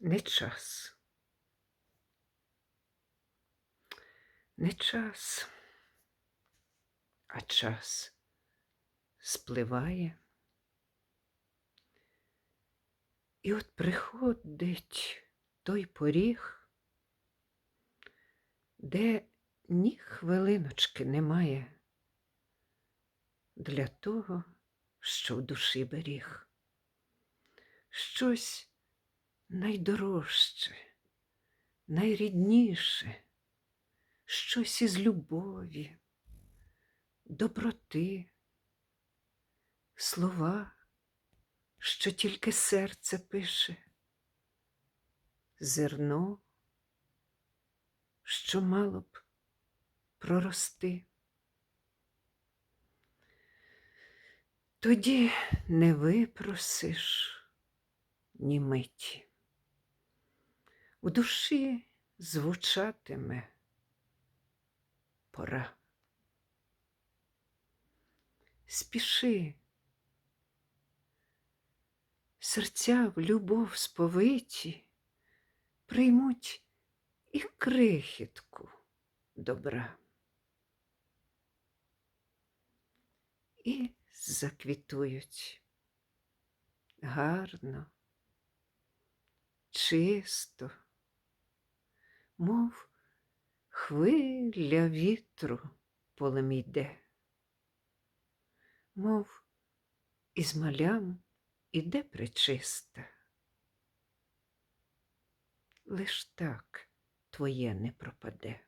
не час. Не час, а час спливає. І от приходить той поріг, де ні хвилиночки немає для того, що в душі беріг. Щось найдорожче, найрідніше, щось із любові, доброти, слова, що тільки серце пише, зерно, що мало б прорости. Тоді не випросиш ні миті. У душі звучатиме пора. Спіши, серця в любов сповиті приймуть і крихітку добра. І заквітують гарно, чисто, мов хвиля вітру полем йде, мов із малям іде пречиста. Лиш так твоє не пропаде.